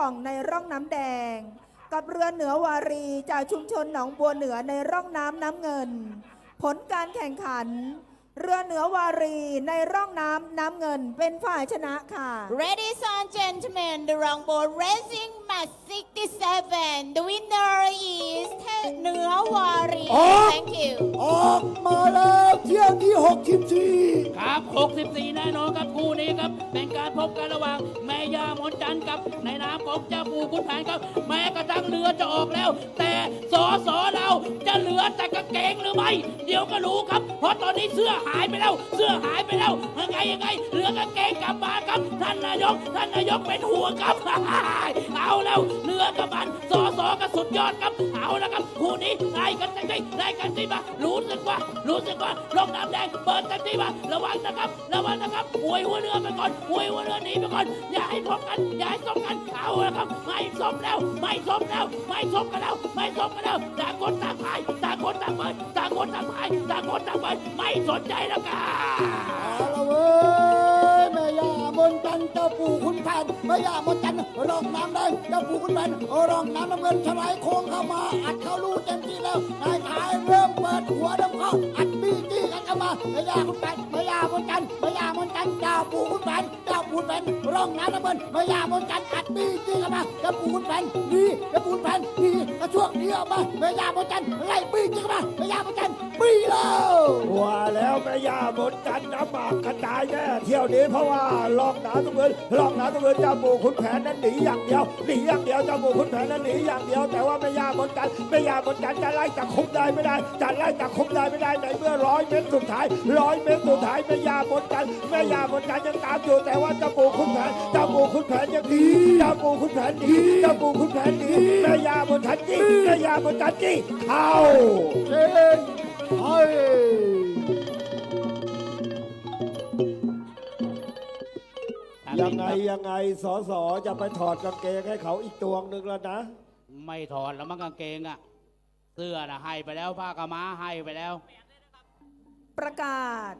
กล่องในร่องน้ำแดง กับเรือเหนือวารีจากชุมชนหนองบัวเหนือในร่องน้ำน้ำเงิน ผลการแข่งขัน เรือเหนือวารีในร่องน้ำน้ำเงินเป็นฝ่ายชนะค่ะ Ladies and gentlemen, the Longboard Racing Match 67. The winner is Nua Wari. Oh. Thank you. ออกมาแล้วเที่ยวที่64ครับ 64 แน่นอนครับคู่นี้ครับ เป็นการพบกันระหว่างแม่ย่ามนจันทร์กับในน้ำของเจ้าปู่ขุนแผนครับแม้กระทั่ง รือจะออกแล้ว แต่สอสอเราจะเหลือแต่กางเกงหรือไม่ เดี๋ยวก็รู้ครับ เพราะตอนนี้เสื้อหายไปแล้ว เสื้อหายไปแล้วยังไงยังไงเหลือกางเกงกลับมาครับ ท่านนายก ท่านนายกเป็นห่วงครับ เอาแล้วเรือกับมันสอสอก็สุดยอดครับ เอาแล้วครับคู่นี้ไล่กันจังได้ไล่กันที่มารู้สึกว่า รู้สึกว่าลงน้ำแดงเปิดเต็มที่มาระวังนะครับ ระวังนะครับหวยหัวเรือไปก่อนหวยหัวเรือหนีไปก่อนอย่าให้พบกันอย่าให้สมกันเอาแล้วครับไม่สมแล้วไม่สมแล้วไม่สมกันแล้วไม่สมกันแล้วต่างคนต่างพายต่างคนต่างเปิดต่างคนต่างพายต่างคนต่างเปิดไม่สนใจแล้วกัน เอาละเว้ยแม่ย่ามนจันทร์เจ้าปู่ขุนแผนแม่ย่ามนจันทร์รองน้ำแดงเจ้าปู่ขุนแผนรองน้ำน้ำเงินฉลายโค้งเข้ามาอัดเข้าลูเต็มที่แล้วนายขายเริ่มเปิดหัวน้ำเข้าอัดบีจี้กันเข้ามาแม่ย่าขุนแผนแม่ย่ามนจันทร์แม่ย่ามนจันทร์เจ้าปู่ขุนแผนเจ้าปู่ขุนแผน องน้ำน้ำเงินแม่ย่าบนกันตัดบีจี้เข้ามาเจ้าปู่ขุนแผ่นดีเจ้าปู่ขุนแผ่นดีกระช่วงนี้ออกมามายาบนกันไล่ปีจี้เข้ามาม่ย่าบนกัน ทร์บีแล้วว่าแล้วแม่ย่าบนจันน้ำหมากกระจายแน่เที่ยวนี้เพราะว่าลองหน้ำตะเงินลองหน้ำตะเงินเจ้าปู่ขุนแผนนั้นหนีอย่างเดียวหนีอย่างเดียวเจ้าปู่ขุนแผนนั้นหนีอย่างเดียว แต่ว่าแม่ย่าบนจันแม่ย่าบนจันจะไล่จากคุมได้ไม่ได้จะไล่จากคุมได้ไม่ได้ในเมื่อร้อยเมตรสุดท้ายร้อยเมตรสุดท้ายแม่ย่าบนจันแม่ย่าบนจันยังตามอยู่แต่ว่าเจ้าปู่ขุนแผนเจ้าปู่ขุนแผนยังหนีเจ้าปู่ขุนแผนหนีเจ้าปู่ขุนแผนหนีแม่ย่าบนจันจี้แม่ย่าบนจันจี้เข้าเยยังไงยังไงสอสอจะไปถอดกางเกงให้เขาอีกตัวหนึ่งแล้วนะ ไม่ถอดแล้วมั้งกางเกงอะเสื้อนะให้ไปแล้วผ้ากำม้าให้ไปแล้ว ประกาศ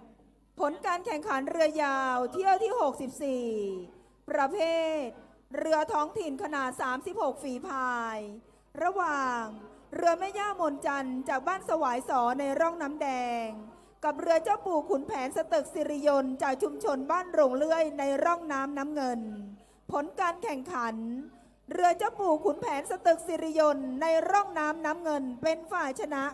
ผลการแข่งขันเรือยาวเที่ยวที่ 64 ประเภท เรือท้องถิ่นขนาด 36 ฝีพาย ระหว่าง เรือแม่ย่ามนจันทร์จากบ้านสวายสอในร่องน้ำแดง กับเรือเจ้าปู่ขุนแผนสตึกสิริยนจากชุมชนบ้านโรงเลื่อยในร่องน้ำน้ำเงิน ผลการแข่งขัน เรือเจ้าปู่ขุนแผนสตึกสิริยนในร่องน้ำน้ำเงินเป็นฝ่ายชนะ